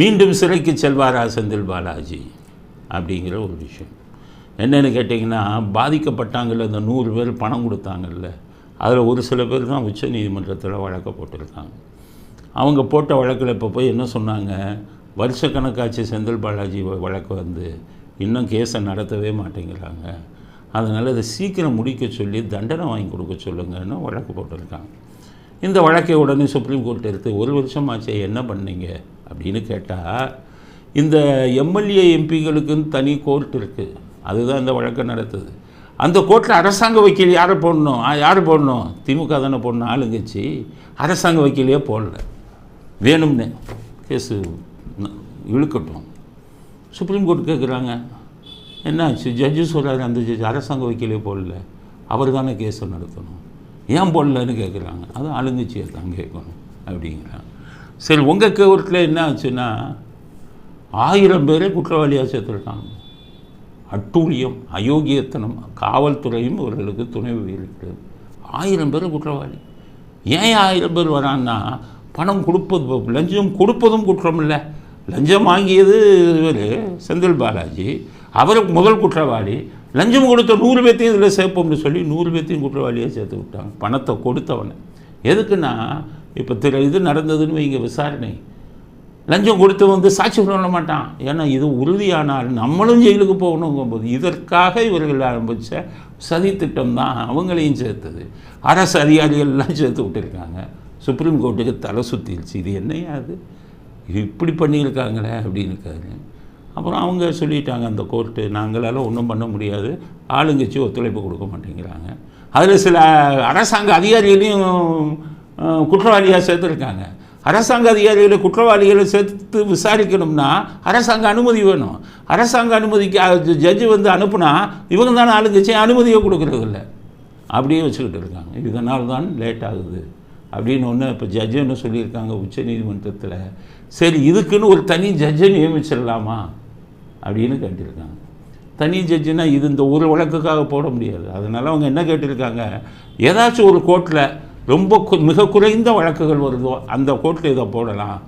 மீண்டும் சிறைக்கு செல்வாரா செந்தில் பாலாஜி? அப்படிங்கிற ஒரு விஷயம். என்னென்னு கேட்டிங்கன்னா பாதிக்கப்பட்டாங்கல்ல இந்த நூறு பேர் பணம் கொடுத்தாங்கல்ல அதில் ஒரு சில பேர் தான் உச்ச நீதிமன்றத்தில் வழக்க போட்டிருக்காங்க. அவங்க போட்ட வழக்கில் இப்போ போய் என்ன சொன்னாங்க? வருஷக்கணக்காச்சு செந்தில் பாலாஜி வழக்கு வந்து இன்னும் கேஸை நடத்தவே மாட்டேங்கிறாங்க. அதனால் அதை சீக்கிரம் முடிக்க சொல்லி தண்டனை வாங்கி கொடுக்க சொல்லுங்கன்னு வழக்கு போட்டிருக்காங்க. இந்த வழக்கை உடனே சுப்ரீம் கோர்ட் எடுத்து ஒரு வருஷமாச்சே என்ன பண்ணீங்க? அப்படின்னு கேட்டால் இந்த எம்எல்ஏ எம்பிகளுக்குன்னு தனி கோர்ட் இருக்குது அதுதான் இந்த வழக்கம் நடத்துது. அந்த கோர்ட்டில் அரசாங்க வக்கீல் யாரை போடணும்? யார் போடணும்? திமுக தானே போடணும் ஆளுங்கட்சி. அரசாங்க வக்கீலே போடல. வேணும்னு கேஸு இழுக்கட்டும். சுப்ரீம் கோர்ட் கேட்குறாங்க என்னாச்சு? ஜட்ஜு சொல்கிறாரு அந்த ஜட்ஜ் அரசாங்க வக்கீலே போடல. அவர் தானே கேஸை நடத்தணும். ஏன் போடலன்னு கேட்குறாங்க அது ஆளுங்கட்சியை தான் கேட்கணும் அப்படிங்கிறாங்க. சரி உங்கள் கோர்ட்டில் என்ன ஆச்சுன்னா ஆயிரம் பேரை குற்றவாளியாக சேர்த்துருக்காங்க. அட்டூழியம் அயோக்கியத்தனம் காவல்துறையும் இவர்களுக்கு துணை இருக்கிறது ஆயிரம் பேர் குற்றவாளி. ஏன் ஆயிரம் பேர் வரான்னா பணம் கொடுப்பது லஞ்சம் கொடுப்பதும் குற்றம் இல்லை. லஞ்சம் வாங்கியது இவர் செந்தில் பாலாஜி. அவர் முதல் குற்றவாளி. லஞ்சம் கொடுத்த நூறு பேர்த்தையும் இதில் சேர்ப்போம்னு சொல்லி நூறு பேர்த்தையும் குற்றவாளியாக சேர்த்து விட்டாங்க. பணத்தை கொடுத்தவனை. எதுக்குன்னா இப்போ திரு இது நடந்ததுன்னு வைங்க விசாரணை. லஞ்சம் கொடுத்து வந்து சாட்சி சொல்ல மாட்டான். ஏன்னா இது உறுதியானால் நம்மளும் ஜெயிலுக்கு போகணுங்கும்போது இதற்காக இவர்கள் ஆரம்பித்த சதித்திட்டம் தான் அவங்களையும் சேர்த்தது. அரசு அதிகாரிகள்லாம் சேர்த்து விட்டுருக்காங்க. சுப்ரீம் கோர்ட்டுக்கு தலை சுற்றிடுச்சு இது என்னையா அது? இது இப்படி பண்ணியிருக்காங்களே அப்படின்னு இருக்காரு அப்புறம் அவங்க சொல்லிட்டாங்க அந்த கோர்ட்டு நாங்களால் ஒன்றும் பண்ண முடியாது. ஆளுங்கட்சி ஒத்துழைப்பு கொடுக்க மாட்டேங்கிறாங்க. அதில் சில அரசாங்க அதிகாரிகளையும் குற்றவாளியாக சேர்த்துருக்காங்க. அரசாங்க அதிகாரிகளை குற்றவாளிகளை சேர்த்து விசாரிக்கணும்னா அரசாங்க அனுமதி வேணும். அரசாங்க அனுமதிக்கு ஜட்ஜு வந்து அனுப்புனா இவங்க தானே ஆளுங்கட்சி அனுமதியை கொடுக்கறதில்ல அப்படியே வச்சுக்கிட்டு இருக்காங்க. இதனால் தான் லேட் ஆகுது. அப்படின்னு ஒன்று இப்போ ஜட்ஜு சொல்லியிருக்காங்க உச்ச நீதிமன்றத்தில். சரி இதுக்குன்னு ஒரு தனி ஜட்ஜை நியமிச்சிடலாமா? அப்படின்னு கேட்டிருக்காங்க. தனி ஜட்ஜுனா இது இந்த ஒரு வழக்குக்காக போட முடியாது. அதனால் அவங்க என்ன கேட்டிருக்காங்க? ஏதாச்சும் ஒரு கோர்ட்டில் ரொம்ப கு- மிக குறைந்த வழக்குகள் வருதோ அந்த கோர்ட்டில் இதை போடலாம்.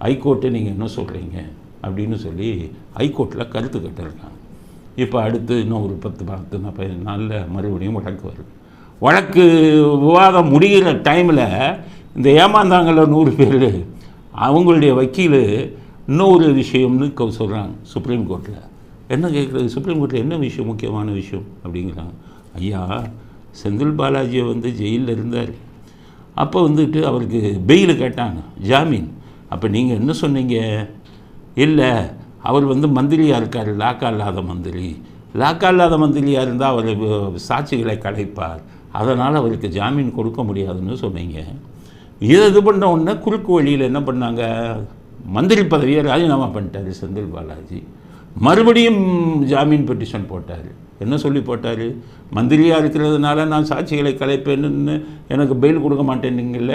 ஹைகோர்ட்டு நீங்கள் என்ன சொல்கிறீங்க அப்படின்னு சொல்லி ஹைகோர்ட்டில் கருத்து கட்டிருக்காங்க. இப்போ அடுத்து இன்னும் ஒரு பத்து பத்து நாற்பது பதினஞ்சு நாளில் மறுபடியும் வழக்கு வருது. வழக்கு விவாதம் முடிகிற டைமில் இந்த ஏமாந்தாங்கள நூறு பேர் அவங்களுடைய வக்கீல் இன்னொரு விஷயம்னு சொல்கிறாங்க சுப்ரீம் கோர்ட்டில் என்ன கேட்குறது சுப்ரீம் கோர்ட்டில் என்ன விஷயம் முக்கியமான விஷயம்? அப்படிங்கிறாங்க. ஐயா செந்தில் பாலாஜியை வந்து ஜெயிலில் இருந்தார். அப்போ வந்துட்டு அவருக்கு பெயில் கேட்டாங்க ஜாமீன். அப்போ நீங்கள் என்ன சொன்னீங்க? இல்லை அவர் வந்து மந்திரியாக இருக்கார் லாக்கா இல்லாத மந்திரி. லாக்கா இல்லாத மந்திரியாக இருந்தால் அவர் சாட்சிகளை கலைப்பார். அதனால் அவருக்கு ஜாமீன் கொடுக்க முடியாதுன்னு சொன்னீங்க. இதை இது பண்ண உடனே குறுக்கு வழியில் என்ன பண்ணாங்க? மந்திரி பதவியை ராஜினாமா பண்ணிட்டார் செந்தில் பாலாஜி. மறுபடியும் ஜாமீன் பெட்டிஷன் போட்டார். என்ன சொல்லி போட்டார்? மந்திரியாக இருக்கிறதுனால நான் சாட்சிகளை கலைப்பேன்னு எனக்கு பெயில் கொடுக்க மாட்டேன்னுங்கல்ல?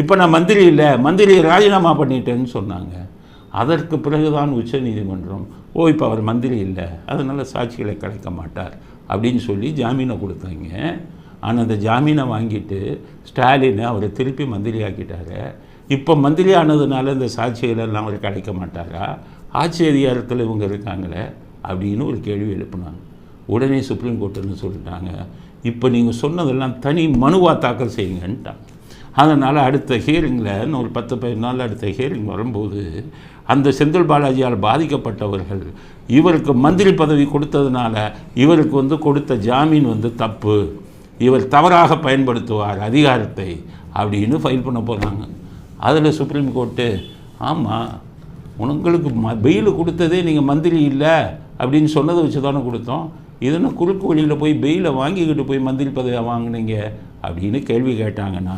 இப்போ நான் மந்திரி இல்லை மந்திரியை ராஜினாமா பண்ணிட்டேன்னு சொன்னாங்க. அதற்கு பிறகுதான் உச்ச நீதிமன்றம் ஓ இப்போ அவர் மந்திரி இல்லை அதனால் சாட்சிகளை கலைக்க மாட்டார் அப்படின்னு சொல்லி ஜாமீனை கொடுத்தாங்க. ஆனால் அந்த ஜாமீனை வாங்கிட்டு ஸ்டாலின் அவரை திருப்பி மந்திரி ஆக்கிட்டாரு இப்போ மந்திரி ஆனதுனால இந்த சாட்சிகளெல்லாம் அவர் கிடைக்க மாட்டாரா? ஆட்சி அதிகாரத்தில் இவங்க இருக்காங்களே அப்படின்னு ஒரு கேள்வி எழுப்புனாங்க. உடனே சுப்ரீம் கோர்ட்டுன்னு சொல்லிட்டாங்க? இப்போ நீங்கள் சொன்னதெல்லாம் தனி மனுவாக தாக்கல் செய்யுங்கன்ட்டாங்க. அதனால் அடுத்த ஹியரிங்கில் இன்னும் ஒரு பத்து பதினஞ்சு நாள் அடுத்த ஹியரிங் வரும்போது அந்த செந்தில் பாலாஜியால் பாதிக்கப்பட்டவர்கள் இவருக்கு மந்திரி பதவி கொடுத்ததுனால இவருக்கு வந்து கொடுத்த ஜாமீன் வந்து தப்பு. இவர் தவறாக பயன்படுத்துவார் அதிகாரத்தை அப்படின்னு ஃபைல் பண்ண போகிறாங்க அதில் சுப்ரீம் கோர்ட்டு ஆமாம் உங்களுக்கு ம பெயில் கொடுத்ததே நீங்கள் மந்திரி இல்லை அப்படின்னு சொன்னதை வச்சு தானே கொடுத்தோம் இதுன்னு குறுக்கு வழியில் போய் பெயிலை வாங்கிக்கிட்டு போய் மந்திரி பதவியை வாங்குனீங்க அப்படின்னு கேள்வி கேட்டாங்கன்னா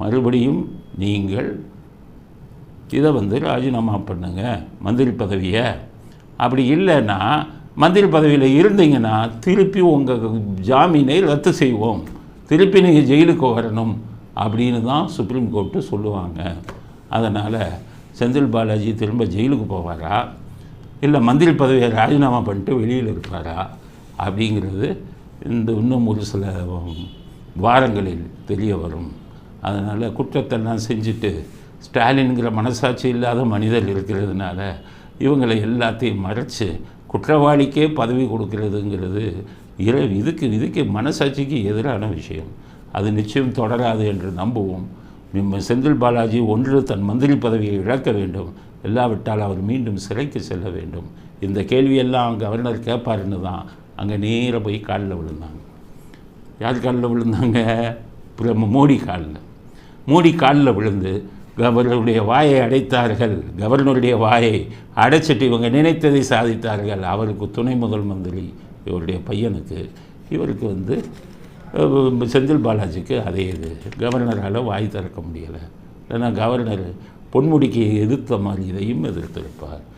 மறுபடியும் நீங்கள் இதை வந்து ராஜினாமா பண்ணுங்க மந்திரி பதவியை. அப்படி இல்லைன்னா மந்திரி பதவியில் இருந்தீங்கன்னா திருப்பி உங்கள் ஜாமீனை ரத்து செய்வோம். திருப்பி நீங்கள் ஜெயிலுக்கு வரணும் அப்படின்னு தான் சுப்ரீம் கோர்ட்டு சொல்லுவாங்க. அதனால் செந்தில் பாலாஜி திரும்ப ஜெயிலுக்கு போவாரா? இல்லை மந்திரி பதவியை ராஜினாமா பண்ணிட்டு வெளியில் இருப்பாரா? அப்படிங்கிறது இந்த இன்னும் ஒரு சில வாரங்களில் தெரிய வரும். அதனால் குற்றத்தெல்லாம் செஞ்சுட்டு ஸ்டாலின்கிற மனசாட்சி இல்லாத மனிதர் இருக்கிறதுனால இவங்களை எல்லாத்தையும் மறைச்சு குற்றவாளிக்கே பதவி கொடுக்கறதுங்கிறது இர இதுக்கு இதுக்கு மனசாட்சிக்கு எதிரான விஷயம். அது நிச்சயம் தொடராது என்று நம்புவோம். செந்தில் பாலாஜி ஒன்று தன் மந்திரி பதவியை இழக்க வேண்டும். இல்லாவிட்டால் அவர் மீண்டும் சிறைக்கு செல்ல வேண்டும். இந்த கேள்வியெல்லாம் கவர்னர் கேட்பாருன்னு தான் அங்கே நேராக போய் காலில் விழுந்தாங்க. யார் காலில் விழுந்தாங்க? பிரம மோடி காலில். மோடி காலில் விழுந்து கவர்னருடைய வாயை அடைத்தார்கள். கவர்னருடைய வாயை அடைச்சிட்டு இவங்க நினைத்ததை சாதித்தார்கள். அவருக்கு துணை முதல் மந்திரி இவருடைய பையனுக்கு. இவருக்கு வந்து செந்தில் பாலாஜிக்கு அதே இது. கவர்னரால் வாய் திறக்க முடியலை. ஏன்னா கவர்னர் பொன்முடிக்கு எதிர்த்த மாதிரி இதையும் எதிர்த்திருப்பார்.